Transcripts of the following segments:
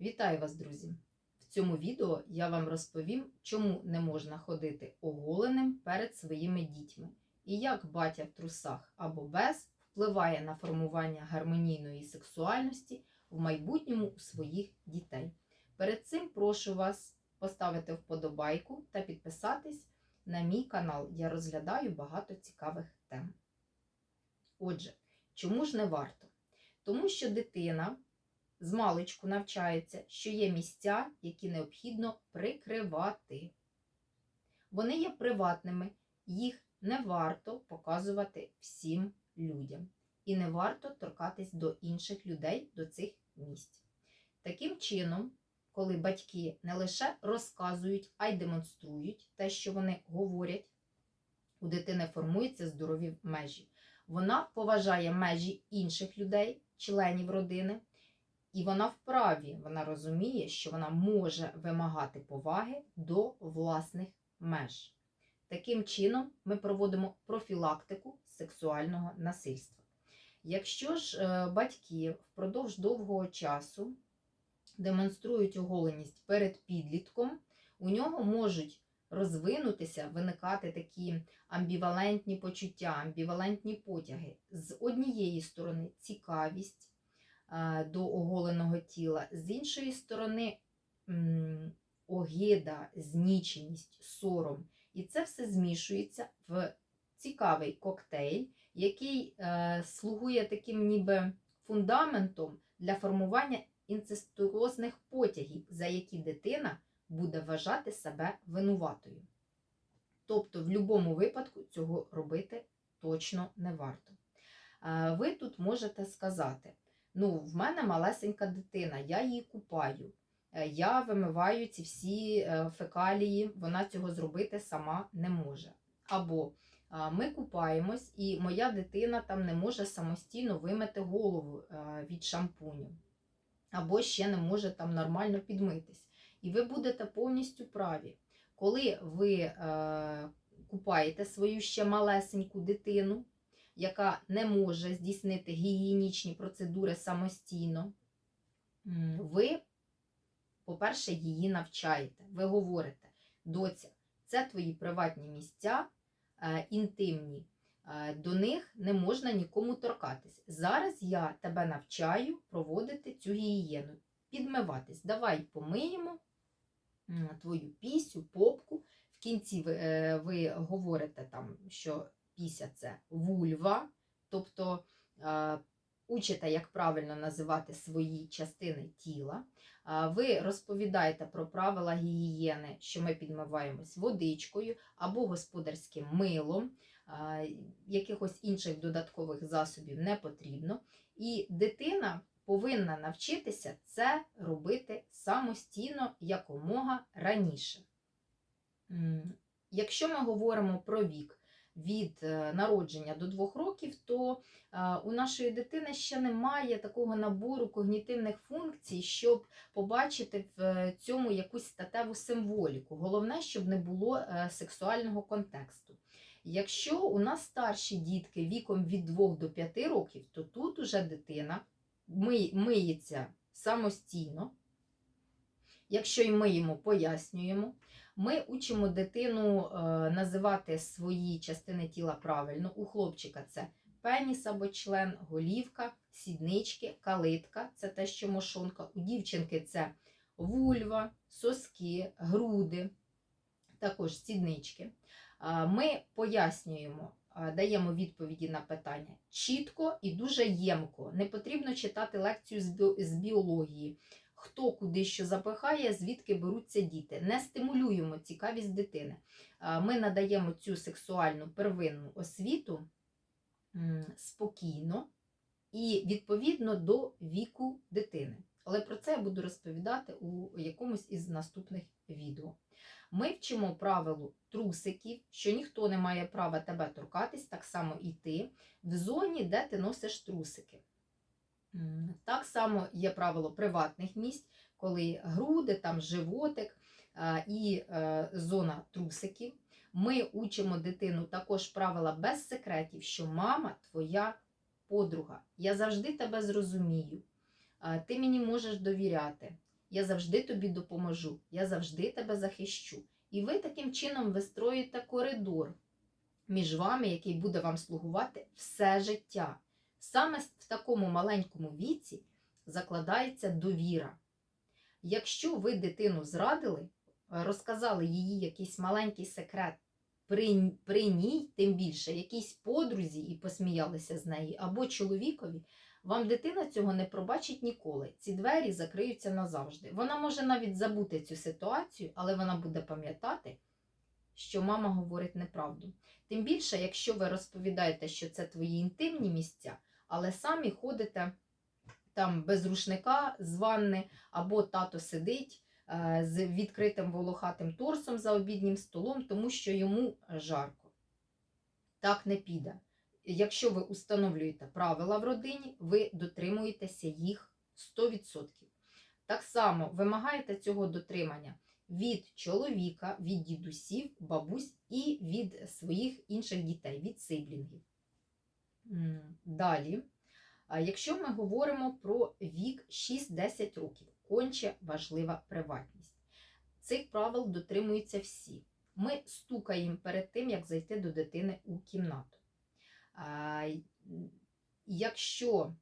Вітаю вас, друзі! В цьому відео я вам розповім, чому не можна ходити оголеним перед своїми дітьми і як батя в трусах або без впливає на формування гармонійної сексуальності в майбутньому у своїх дітей. Перед цим прошу вас поставити вподобайку та підписатись на мій канал. Я розглядаю багато цікавих тем. Отже, чому ж не варто? Тому що дитина з маличку навчається, що є місця, які необхідно прикривати. Вони є приватними, їх не варто показувати всім людям. І не варто торкатись до інших людей до цих місць. Таким чином, коли батьки не лише розказують, а й демонструють те, що вони говорять, у дитини формуються здорові межі. Вона поважає межі інших людей, членів родини, і вона вправі, вона розуміє, що вона може вимагати поваги до власних меж. Таким чином, ми проводимо профілактику сексуального насильства. Якщо ж е, батьки впродовж довгого часу демонструють оголеність перед підлітком, у нього можуть розвинутися, виникати такі амбівалентні почуття, амбівалентні потяги. З однієї сторони, цікавість до оголеного тіла, з іншої сторони, огида, зніченість, сором. І це все змішується в цікавий коктейль, який е, слугує таким ніби фундаментом для формування інцестуозних потягів, за які дитина буде вважати себе винуватою. Тобто, в будь-якому випадку цього робити точно не варто. Е, Ви тут можете сказати: ну, в мене малесенька дитина, я її купаю, е, я вимиваю ці всі е, фекалії, вона цього зробити сама не може. Або ми купаємось, і моя дитина там не може самостійно вимити голову е, від шампуню, або ще не може там нормально підмитись. І ви будете повністю праві. Коли ви купаєте свою ще малесеньку дитину, яка не може здійснити гігієнічні процедури самостійно, ви, по-перше, її навчаєте. Ви говорите, доця, це твої приватні місця, е, інтимні. Е, До них не можна нікому торкатись. Зараз я тебе навчаю проводити цю гігієну, підмиватись. Давай помиємо твою пісю, попку. В кінці ви, е, ви говорите, там, що піся це вульва, тобто е, учите, як правильно називати свої частини тіла. А, Ви розповідаєте про правила гігієни, що ми підмиваємось водичкою або господарським милом, а, якихось інших додаткових засобів не потрібно. І дитина повинна навчитися це робити самостійно якомога раніше. Якщо ми говоримо про вік від е, народження до 2 років, то е, у нашої дитини ще немає такого набору когнітивних функцій, щоб побачити в е, цьому якусь статеву символіку. Головне, щоб не було сексуального контексту. Якщо у нас старші дітки віком від 2 до 5 років, то тут уже дитина миється самостійно. Якщо й ми йому пояснюємо, ми учимо дитину е, називати свої частини тіла правильно. У хлопчика це пеніс або член, голівка, сіднички, калитка це те, що мошонка. У дівчинки це вульва, соски, груди, також сіднички. Е, Ми пояснюємо, е, даємо відповіді на питання чітко і дуже ємко. Не потрібно читати лекцію з біології хто куди що запихає, звідки беруться діти. Не стимулюємо цікавість дитини. Ми надаємо цю сексуальну первинну освіту спокійно і відповідно до віку дитини. Але про це я буду розповідати у якомусь із наступних відео. Ми вчимо правилу трусиків, що ніхто не має права тебе торкатись, так само і ти, в зоні, де ти носиш трусики. Так само є правило приватних місць, коли груди, там животик а, і е, зона трусиків. Ми учимо дитину також правила без секретів, що мама твоя подруга. Я завжди тебе зрозумію. А, Ти мені можеш довіряти. я завжди тобі допоможу, я завжди тебе захищу. І ви таким чином вистроюєте коридор між вами, який буде вам слугувати все життя. Саме в такому маленькому віці закладається довіра. Якщо ви дитину зрадили, розказали їй якийсь маленький секрет, при, при ній, тим більше, якійсь подрузі і посміялися з неї, або чоловікові, вам дитина цього не пробачить ніколи. Ці двері закриються назавжди. Вона може навіть забути цю ситуацію, але вона буде пам'ятати, що мама говорить неправду. Тим більше, якщо ви розповідаєте, що це твої інтимні місця, але самі ходите там без рушника з ванни, або тато сидить е, з відкритим волохатим торсом за обіднім столом, тому що йому жарко. Так не піде. Якщо ви установлюєте правила в родині, ви дотримуєтеся їх 100%. Так само вимагаєте цього дотримання від чоловіка, від дідусів, бабусь і від своїх інших дітей, від сиблінгів. Далі, якщо ми говоримо про вік 6-10 років, конче важлива приватність. Цих правил дотримуються всі. Ми стукаємо перед тим, як зайти до дитини у кімнату. Якщо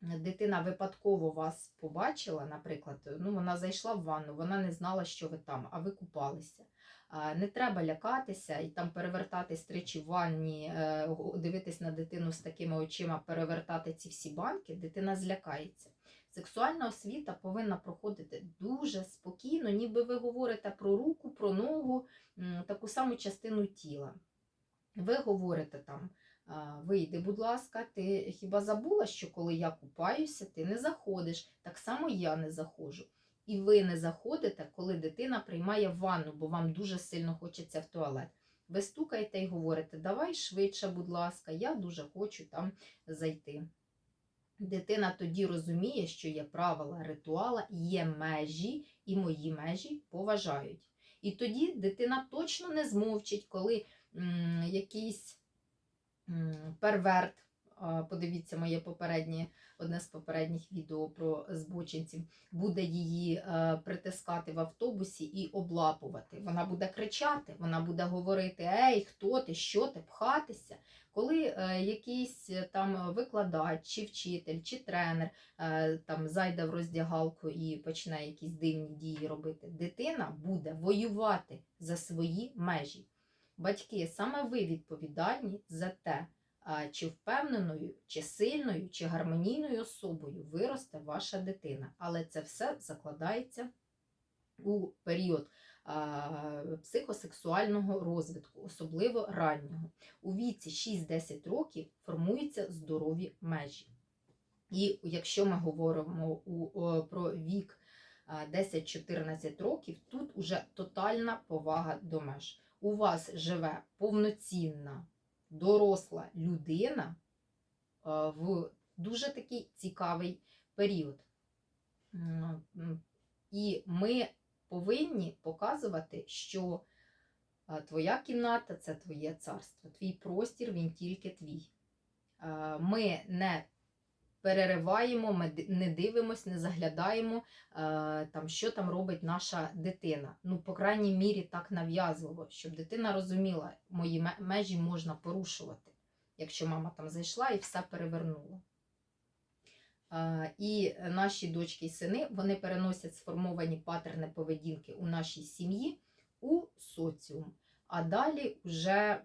дитина випадково вас побачила, наприклад, ну вона зайшла в ванну, вона не знала, що ви там, а ви купалися. Не треба лякатися і там перевертатись тричі в ванні, е, дивитись на дитину з такими очима, перевертати ці всі банки, дитина злякається. Сексуальна освіта повинна проходити дуже спокійно, ніби ви говорите про руку, про ногу, таку саму частину тіла. Ви говорите там, вийди, будь ласка, ти хіба забула, що коли я купаюся, ти не заходиш. Так само я не заходжу. І ви не заходите, коли дитина приймає ванну, бо вам дуже сильно хочеться в туалет. Ви стукаєте і говорите, давай швидше, будь ласка, я дуже хочу там зайти. Дитина тоді розуміє, що є правила ритуала, є межі, і мої межі поважають. І тоді дитина точно не змовчить, коли м, якийсь м, перверт, подивіться моє попереднє, одне з попередніх відео про збочинців, буде її е, притискати в автобусі і облапувати. Вона буде кричати, вона буде говорити: Ей, хто ти, що ти, пхатися. Коли е, якийсь е, там викладач, чи вчитель, чи тренер там зайде в роздягалку і почне якісь дивні дії робити, дитина буде воювати за свої межі. Батьки, саме ви відповідальні за те, чи впевненою, чи сильною, чи гармонійною особою виросте ваша дитина. Але це все закладається у період психосексуального розвитку, особливо раннього. У віці 6-10 років формуються здорові межі. І якщо ми говоримо у, про вік 10-14 років, тут уже тотальна повага до меж. У вас живе повноцінна доросла людина в дуже такий цікавий період. І ми повинні показувати, що твоя кімната це твоє царство, твій простір він тільки твій. Ми не перериваємо, ми не дивимось, не заглядаємо, е, там, що там робить наша дитина. Ну, по крайній мірі, так нав'язливо, щоб дитина розуміла, мої межі можна порушувати, якщо мама там зайшла і все перевернула. Е, І наші дочки і сини вони переносять сформовані патерни поведінки у нашій сім'ї у соціум. А далі, вже,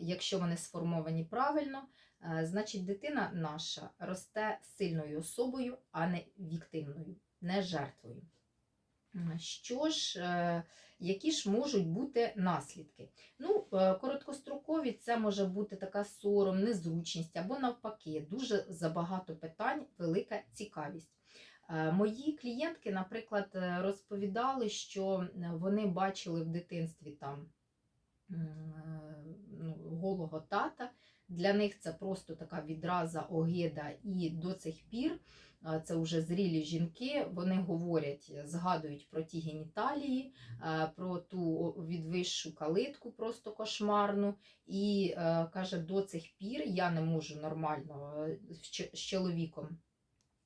якщо вони сформовані правильно, Е, Значить, дитина наша росте сильною особою, а не віктивною, не жертвою. Що ж, е, які ж можуть бути наслідки? Ну, е, короткострокові це може бути така сором, незручність або навпаки, дуже забагато питань, велика цікавість. Мої клієнтки, наприклад, розповідали, що вони бачили в дитинстві там ну, голого тата. Для них це просто така відраза огида, і до цих пір це вже зрілі жінки. Вони говорять, згадують про ті геніталії, про ту відвищу калитку, просто кошмарну. І е, каже, до цих пір я не можу нормально е, з чоловіком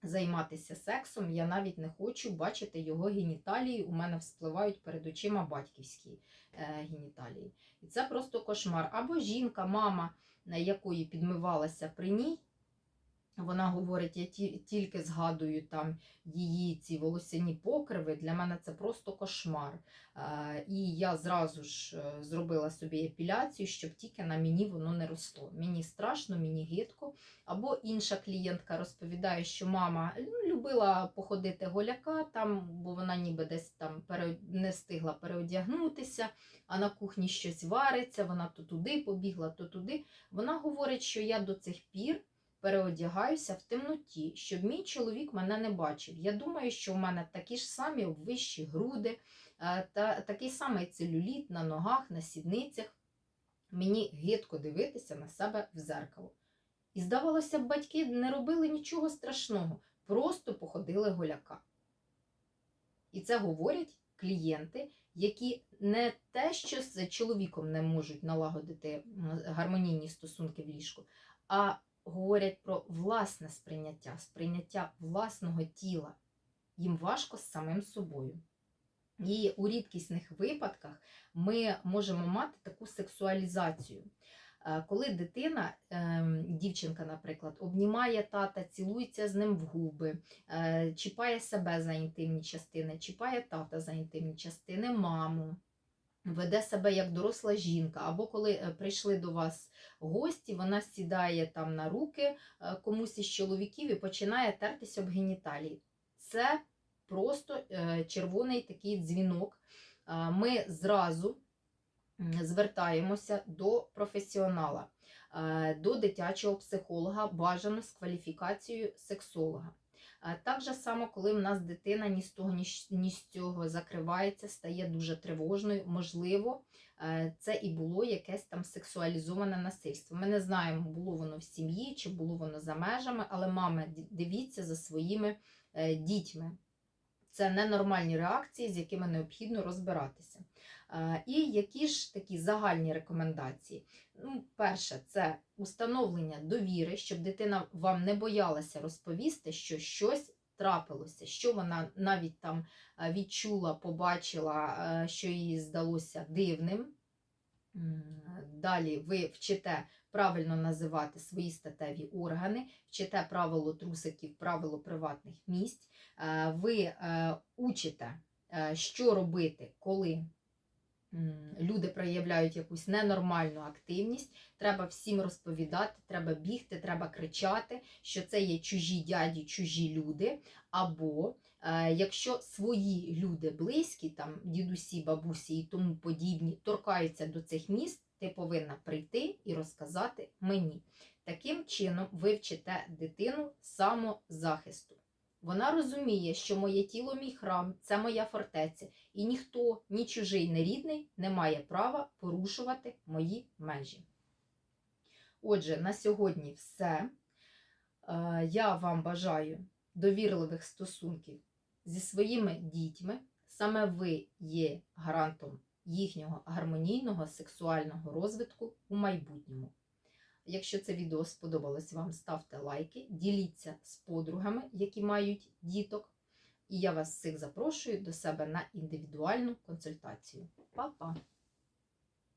займатися сексом, я навіть не хочу бачити його геніталії. У мене вспливають перед очима батьківські е, геніталії. І це просто кошмар. Або жінка, мама, якої підмивалася при ній. Вона говорить, я ті- тільки згадую там її ці волосяні покриви. Для мене це просто кошмар. І я зразу ж е, зробила собі епіляцію, щоб тільки на мені воно не росло. Мені страшно, мені гидко. Або інша клієнтка розповідає, що мама ну, любила походити голяка, там, бо вона ніби десь там не встигла переодягнутися, а на кухні щось вариться, вона то туди побігла, то туди. Вона говорить, що я до цих пір переодягаюся в темноті, щоб мій чоловік мене не бачив. Я думаю, що в мене такі ж самі вищі груди, е, та такий самий целюліт на ногах, на сідницях. Мені гидко дивитися на себе в зеркало. І здавалося б, батьки не робили нічого страшного, просто походили голяка. І це говорять клієнти, які не те, що з чоловіком не можуть налагодити гармонійні стосунки в ліжку, а говорять про власне сприйняття, сприйняття власного тіла. Їм важко з самим собою. І у рідкісних випадках ми можемо мати таку сексуалізацію. Е, Коли дитина, ем, дівчинка, наприклад, обнімає тата, цілується з ним в губи, е, чіпає себе за інтимні частини, чіпає тата за інтимні частини, маму, веде себе як доросла жінка, або коли е, прийшли до вас гості, вона сідає там на руки е, комусь із чоловіків і починає тертись об геніталії. Це просто е, червоний такий дзвінок. Ми зразу звертаємося до професіонала, до дитячого психолога, бажано з кваліфікацією сексолога. Е, Так же само, коли в нас дитина ні з того, ні з- цього закривається, стає дуже тривожною, можливо, е, це і було якесь там сексуалізоване насильство. Ми не знаємо, було воно в сім'ї чи було воно за межами, але мами, дивіться за своїми е, дітьми. Це ненормальні реакції, з якими необхідно розбиратися. Е, І які ж такі загальні рекомендації? Ну, перше, це установлення довіри, щоб дитина вам не боялася розповісти, що щось трапилося, що вона навіть там е, відчула, побачила, е, що їй здалося дивним. Далі ви вчите правильно називати свої статеві органи, вчите правило трусиків, правило приватних місць. Ви учите, що робити, коли люди проявляють якусь ненормальну активність. Треба всім розповідати, треба бігти, треба кричати, що це є чужі дяді, чужі люди. Або е, якщо свої люди близькі, там дідусі, бабусі і тому подібні, торкаються до цих міст, ти повинна прийти і розказати мені. Таким чином ви вчите дитину самозахисту. Вона розуміє, що моє тіло мій храм, це моя фортеця, і ніхто, ні чужий, ні рідний не має права порушувати мої межі. Отже, на сьогодні все. Е, Я вам бажаю довірливих стосунків зі своїми дітьми. Саме ви є гарантом їхнього гармонійного сексуального розвитку у майбутньому. Якщо це відео сподобалось вам, ставте лайки, діліться з подругами, які мають діток. І я вас всіх запрошую до себе на індивідуальну консультацію. Па-па!